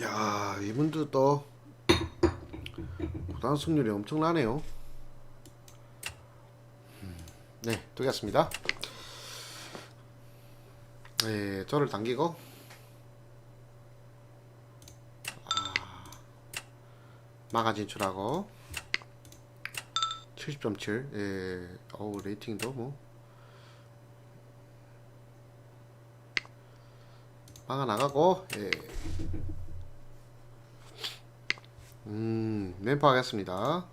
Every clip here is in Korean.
야 이분도 또 고단 승률이 엄청나네요. 음, 네, 두겠습니다. 네, 저를 당기고. 아, 마가 진출하고. 70.7 예, 어우 레이팅도 뭐 마가 나가고 예. 음, 램프 하겠습니다.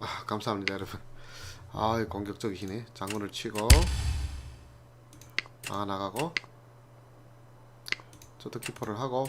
아, 감사합니다, 여러분. 아, 공격적이시네. 장군을 치고, 아, 나가고, 저도 키퍼를 하고,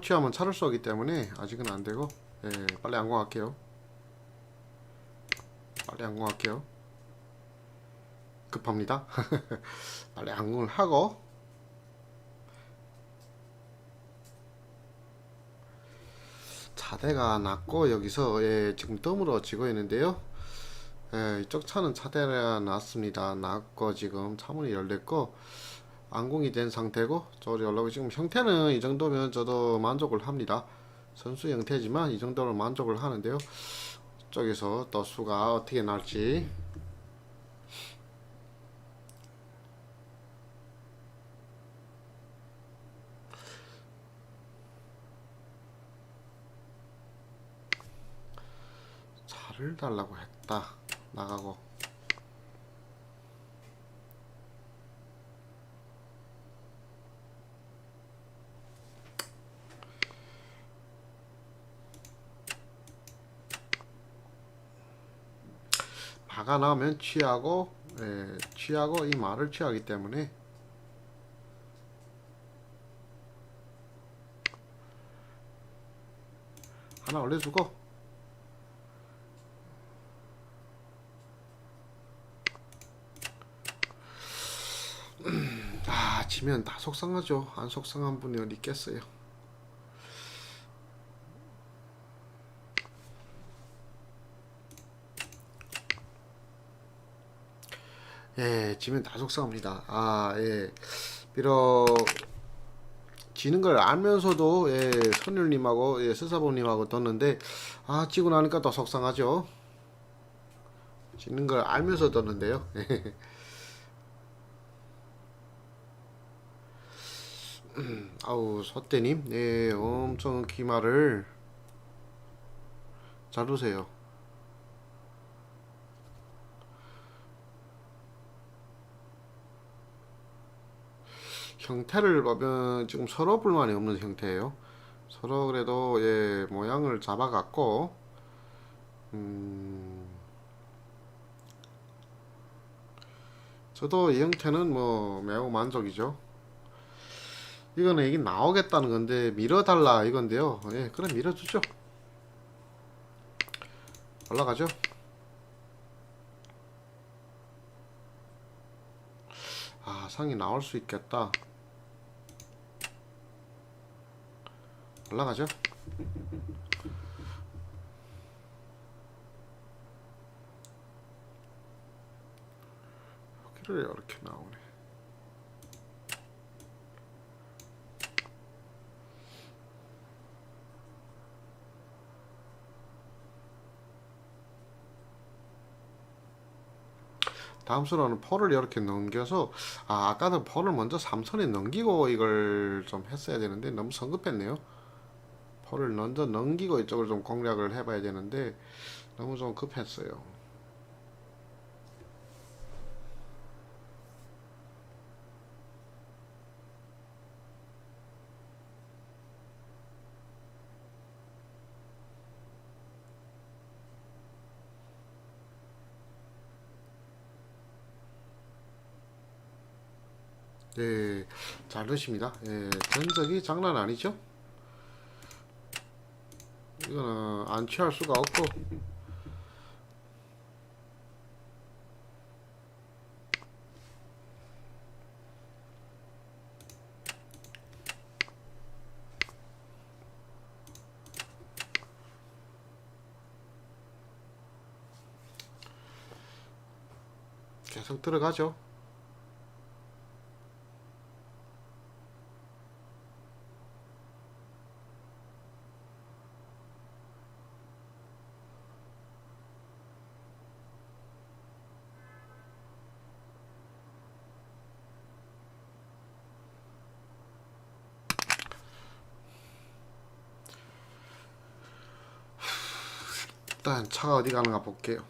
취하면 차를 쏘기 때문에 아직은 안 되고, 예, 빨리 안공할게요. 빨리 안공할게요. 급합니다. 빨리 안공을 하고, 차대가 났고 여기서 예, 지금 덤으로 지고 있는데요. 예, 이쪽 차는 차대가 났습니다. 났고 지금 차문이 열렸고 안공이 된 상태고 저리 올라오고 지금 형태는 이 정도면 저도 만족을 합니다. 선수 형태지만 이 정도로 만족을 하는데요. 저기서 또 수가 어떻게 날지 달라고 했다 나가고 바가 나오면 취하고 예, 취하고 이 말을 취하기 때문에 하나 올려주고. 아 지면 다 속상하죠. 안 속상한 분이 어디 있겠어요 예 지면 다 속상합니다. 아 예. 비록 지는 걸 알면서도 예 선율님하고 예 스사보님하고 뒀는데 아 지고 나니까 더 속상하죠. 지는 걸 알면서 뒀는데요. 아우 소떼님. 네 엄청 기마를 잘 두세요 형태를 보면 지금 서로 불만이 없는 형태예요 서로 그래도 예 모양을 잡아갖고 음 저도 이 형태는 뭐 매우 만족이죠 이거는 이게 나오겠다는 건데 밀어달라 이건데요. 예, 그럼 밀어주죠. 올라가죠. 아, 상이 나올 수 있겠다. 올라가죠. 여기를 이렇게 나오네. 다음 수로는 포를 이렇게 넘겨서 아 아까는 포를 먼저 삼선에 넘기고 이걸 좀 했어야 되는데 너무 성급했네요. 포를 먼저 넘기고 이쪽을 좀 공략을 해봐야 되는데 너무 좀 급했어요. 예, 잘 넣으십니다. 예, 전적이 장난 아니죠? 이거는 안 취할 수가 없고 계속 들어가죠. 일단 차가 어디 가는가 볼게요.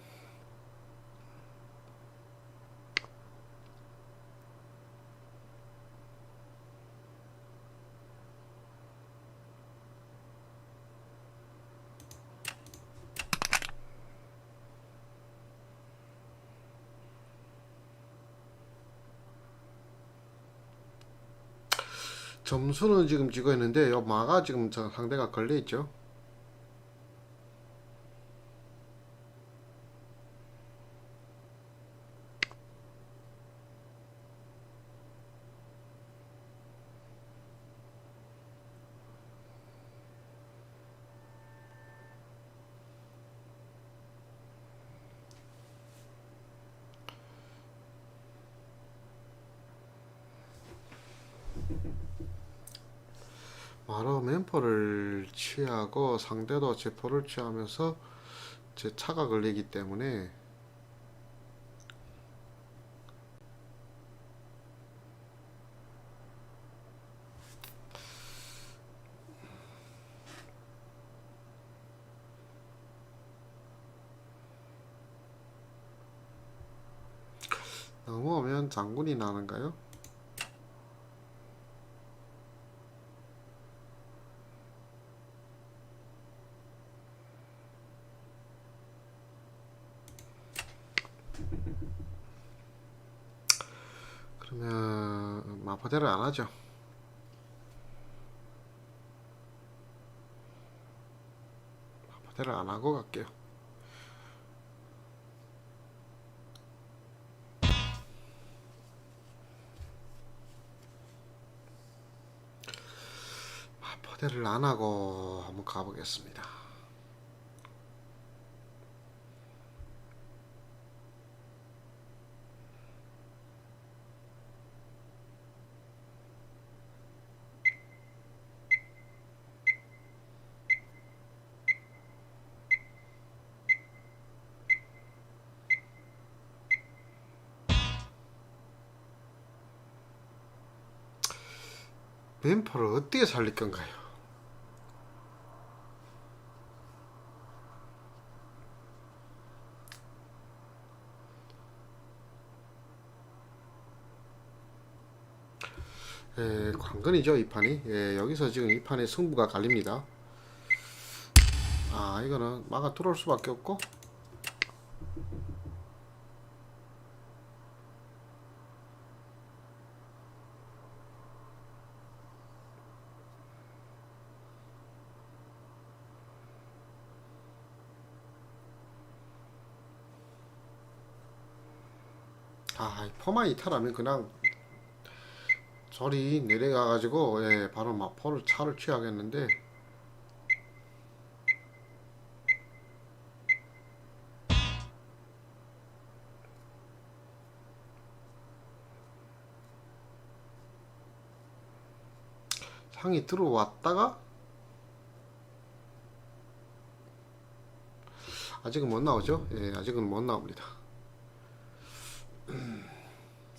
점수는 지금 찍어 있는데 요 마가 지금 저 상대가 걸려 있죠. 바로 맨포를 취하고 상대도 제포를 취하면서 제 차가 걸리기 때문에 넘어오면 장군이 나는가요? 그러면 마포대를 안 하죠. 마포대를 안 하고 갈게요. 마포대를 안 하고 한번 가보겠습니다. 뱀포를 어떻게 살릴 건가요? 예, 관건이죠 이 판이. 예, 여기서 지금 이 판에 승부가 갈립니다. 아 이거는 막아 들어올 수밖에 없고 아 포만 이탈하면 그냥 저리 내려가가지고 예, 바로 마포를 차를 취하겠는데 상이 들어왔다가 아직은 못 나오죠? 예, 아직은 못 나옵니다.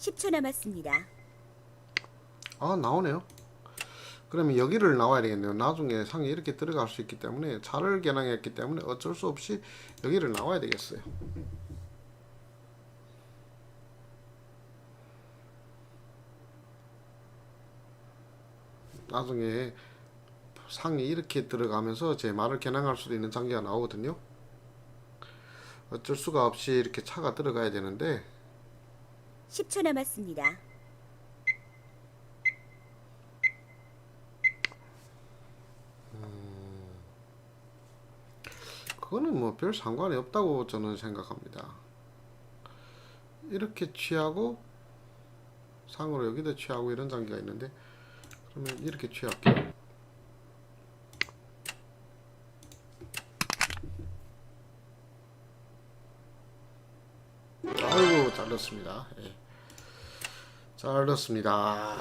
10초 남았습니다. 아 나오네요. 그러면 여기를 나와야 되겠네요. 나중에 상에 이렇게 들어갈 수 있기 때문에 차를 겨냥했기 때문에 어쩔 수 없이 여기를 나와야 되겠어요. 나중에 상이 이렇게 들어가면서 제 말을 겨냥할 수도 있는 장기가 나오거든요. 어쩔 수가 없이 이렇게 차가 들어가야 되는데 10초 남았습니다. 그거는 뭐 별 상관이 없다고 저는 생각합니다. 이렇게 취하고 상으로 여기도 취하고 이런 장기가 있는데 그러면 이렇게 취할게요. 잘렸습니다. 예. 잘렸습니다.